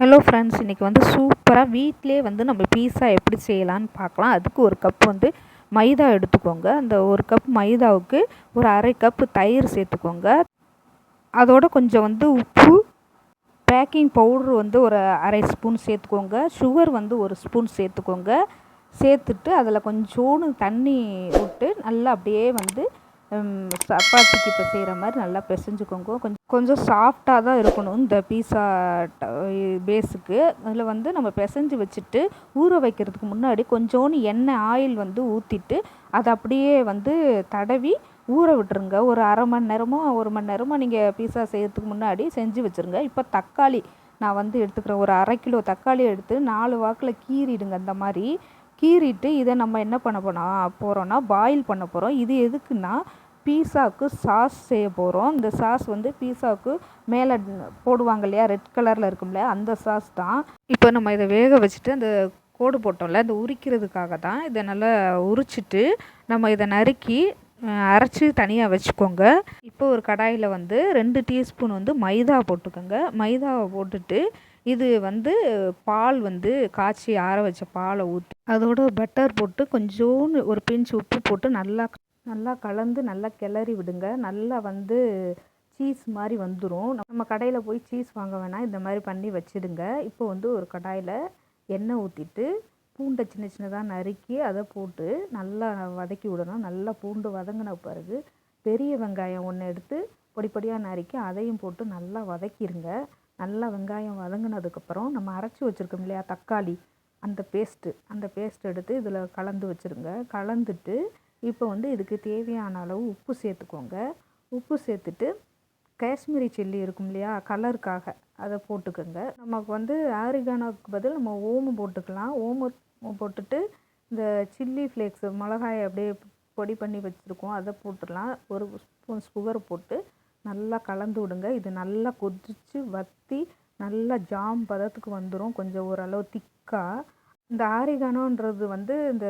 Hello friends இன்றைக்கி வந்து சூப்பராக வீட்டிலே வந்து நம்ம பீஸா எப்படி செய்யலான்னு பார்க்கலாம். அதுக்கு ஒரு கப் வந்து மைதா எடுத்துக்கோங்க. அந்த ஒரு கப் மைதாவுக்கு ஒரு அரை கப்பு தயிர் சேர்த்துக்கோங்க. அதோட கொஞ்சம் வந்து உப்பு பேக்கிங் பவுட்ரு வந்து ஒரு அரை ஸ்பூன் சேர்த்துக்கோங்க. சுகர் வந்து ஒரு ஸ்பூன் சேர்த்துக்கோங்க. சேர்த்துட்டு அதில் கொஞ்சோண்டு தண்ணி விட்டு நல்லா அப்படியே வந்து சப்பாத்திக்கு இப்போ செய்கிற மாதிரி நல்லா பிசைஞ்சுக்கோங்க. கொஞ்சம் கொஞ்சம் சாஃப்டாக தான் இருக்கணும் இந்த பீஸா பேஸுக்கு அதில் வந்து நம்ம பிசைஞ்சு வச்சுட்டு ஊற வைக்கிறதுக்கு முன்னாடி கொஞ்சோண்டு எண்ணெய் ஆயில் வந்து ஊற்றிட்டு அதை அப்படியே வந்து தடவி ஊற விட்டுருங்க. ஒரு அரை மணி நேரமோ ஒரு மணி நேரமோ நீங்கள் பீஸா செய்கிறதுக்கு முன்னாடி செஞ்சு வச்சுருங்க. இப்போ தக்காளி நான் வந்து எடுத்துக்கிறேன் ஒரு அரை கிலோ தக்காளி எடுத்து நாலு வாக்கில் கீறிடுங்க இந்த மாதிரி. கீறிட்டு இதை நம்ம என்ன பண்ண போனால் போகிறோன்னா பாயில் பண்ண போகிறோம் இது எதுக்குன்னா பீஸாவுக்கு சாஸ் செய்ய போகிறோம் இந்த சாஸ் வந்து பீஸாவுக்கு மேலே போடுவாங்க இல்லையா? ரெட் கலரில் இருக்கும்ல அந்த சாஸ் தான். இப்போ நம்ம இதை வேக வச்சுட்டு அந்த கோடு போட்டோம்ல இந்த உரிக்கிறதுக்காக தான் இதை நல்லா உரிச்சிட்டு நம்ம இதை நறுக்கி அரைச்சி தனியாக வச்சுக்கோங்க. இப்போ ஒரு கடாயில் வந்து ரெண்டு டீஸ்பூன் வந்து மைதா போட்டுக்கோங்க. மைதாவை போட்டுட்டு இது வந்து பால் வந்து காய்ச்சி ஆற வச்ச பாலை ஊற்றி அதோட பட்டர் போட்டு கொஞ்சோண்டு ஒரு பிஞ்சு உப்பு போட்டு நல்லா நல்லா கலந்து நல்லா கிளறி விடுங்க. நல்லா வந்து சீஸ் மாதிரி வந்துடும் நம்ம கடையில் போய் சீஸ் வாங்க வேணாம். இந்த மாதிரி பண்ணி வச்சுடுங்க. இப்போ வந்து ஒரு கடாயில் எண்ணெய் ஊற்றிட்டு பூண்டை சின்ன சின்னதாக நறுக்கி அதை போட்டு நல்லா வதக்கி விடணும். நல்லா பூண்டு வதங்கின பிறகு பெரிய வெங்காயம் ஒன்று எடுத்து பொடி பொடியாக நறுக்கி அதையும் போட்டு நல்லா வதக்கிடுங்க நல்லா வெங்காயம் வதங்கினதுக்கப்புறம் நம்ம அரைச்சி வச்சுருக்கோம் இல்லையா? தக்காளி. அந்த பேஸ்ட்டு அந்த பேஸ்ட் எடுத்து இதில் கலந்து வச்சுருங்க. கலந்துட்டு இப்போ வந்து இதுக்கு தேவையான அளவு உப்பு சேர்த்துக்கோங்க. உப்பு சேர்த்துட்டு காஷ்மீரி சில்லி இருக்கும் இல்லையா கலருக்காக அதை போட்டுக்கோங்க. நமக்கு வந்து ஆரிகானோக்கு பதில் நம்ம ஓமம் போட்டுக்கலாம். ஓமம் போட்டுட்டு இந்த சில்லி ஃப்ளேக்ஸ் மிளகாயை அப்படியே பொடி பண்ணி வச்சுருக்கோம். அதை போட்டுடலாம். ஒரு ஸ்பூன் சுகர் போட்டு நல்லா கலந்து விடுங்க. இது நல்லா கொதித்து வற்றி நல்லா ஜாம் பதத்துக்கு வந்துடும் கொஞ்சம் ஓரளவு திக்காக இந்த ஆரிகானோன்றது வந்து இந்த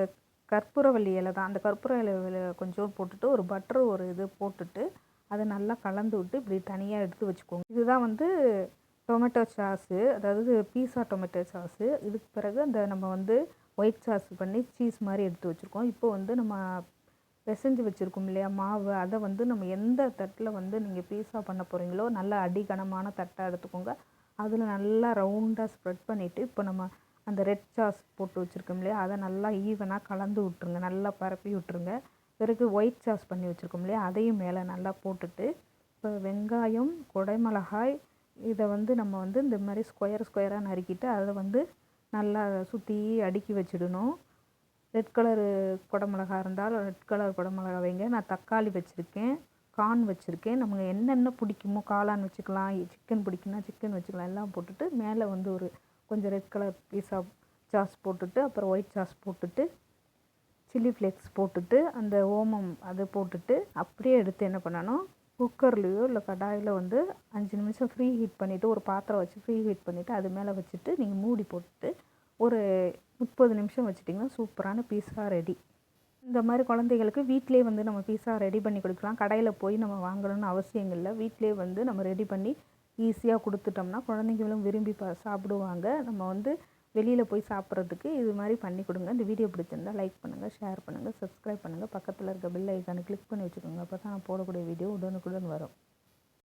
கற்பூரவள்ளி இலை தான். அந்த கற்பூர இலை கொஞ்சம் போட்டுட்டு ஒரு பட்டர் ஒரு இது போட்டுட்டு அதை நல்லா கலந்து விட்டு இப்படி தனியாக எடுத்து வச்சுக்கோங்க. இதுதான் வந்து டொமேட்டோ சாஸு அதாவது பீஸா டொமேட்டோ சாஸு இதுக்கு பிறகு அந்த நம்ம வந்து ஒயிட் சாஸ் பண்ணி சீஸ் மாதிரி எடுத்து வச்சுருக்கோம். இப்போ வந்து நம்ம பிசைஞ்சு வச்சுருக்கோம் இல்லையா மாவு. அதை வந்து நம்ம எந்த தட்டில் வந்து நீங்கள் பீஸா பண்ண போகிறீங்களோ நல்ல அடிகனமான தட்டாக எடுத்துக்கோங்க. அதில் நல்லா ரவுண்டாக ஸ்ப்ரெட் பண்ணிவிட்டு இப்போ நம்ம அந்த ரெட் சாஸ் போட்டு வச்சுருக்கோம் இல்லையா? அதை நல்லா ஈவனாக கலந்து விட்ருங்க நல்லா பரப்பி விட்ருங்க பிறகு ஒயிட் சாஸ் பண்ணி வச்சுருக்கோம் இல்லையா? அதையும் மேலே நல்லா போட்டுட்டு இப்போ வெங்காயம் குடைமிளகாய் இதை வந்து நம்ம வந்து இந்த மாதிரி ஸ்கொயர் ஸ்கொயராக நறுக்கிட்டு அதை வந்து நல்லா சுற்றி அடுக்கி வச்சிடணும். ரெட் கலரு குடமிளகா இருந்தால் ரெட் கலர் குடமிளகா வைங்க. நான் தக்காளி வச்சுருக்கேன். கார்ன் வச்சுருக்கேன். நமக்கு என்னென்ன பிடிக்குமோ காளான் வச்சுக்கலாம் சிக்கன் பிடிக்குன்னா சிக்கன் வச்சுக்கலாம். எல்லாம் போட்டுட்டு மேலே வந்து ஒரு கொஞ்சம் ரெட் கலர் பீஸா சாஸ் போட்டுட்டு அப்புறம் ஒயிட் சாஸ் போட்டுட்டு சில்லி ஃப்ளேக்ஸ் போட்டுட்டு அந்த ஓமம் அது போட்டுட்டு அப்படியே எடுத்து என்ன பண்ணணும் குக்கர்லேயோ இல்லை கடாயில் வந்து அஞ்சு நிமிஷம் ஃப்ரீ ஹீட் பண்ணிவிட்டு ஒரு பாத்திரம் வச்சு ஃப்ரீ ஹீட் பண்ணிவிட்டு அது மேலே வச்சுட்டு நீங்கள் மூடி போட்டுட்டு ஒரு முப்பது நிமிஷம் வச்சுட்டிங்கன்னா சூப்பரான பீஸா ரெடி இந்த மாதிரி குழந்தைகளுக்கு வீட்டிலே வந்து நம்ம பீஸா ரெடி பண்ணி கொடுக்கலாம். கடையில் போய் நம்ம வாங்கணும்னு அவசியம் இல்லை. வீட்டிலே வந்து நம்ம ரெடி பண்ணி ஈஸியாக கொடுத்துட்டோம்னா குழந்தைங்களும் விரும்பி ப சாப்பிடுவாங்க. நம்ம வந்து வெளியில் போய் சாப்பிட்றதுக்கு இது மாதிரி பண்ணி கொடுங்க. இந்த வீடியோ பிடிச்சிருந்தா லைக் பண்ணுங்கள் ஷேர் பண்ணுங்கள் சப்ஸ்கிரைப் பண்ணுங்கள் பக்கத்தில் இருக்க பெல் ஐக்கானை கிளிக் பண்ணி வச்சுக்கோங்க. அப்போ தான் நான் போடக்கூடிய வீடியோ உடனுக்குடன் வரும்.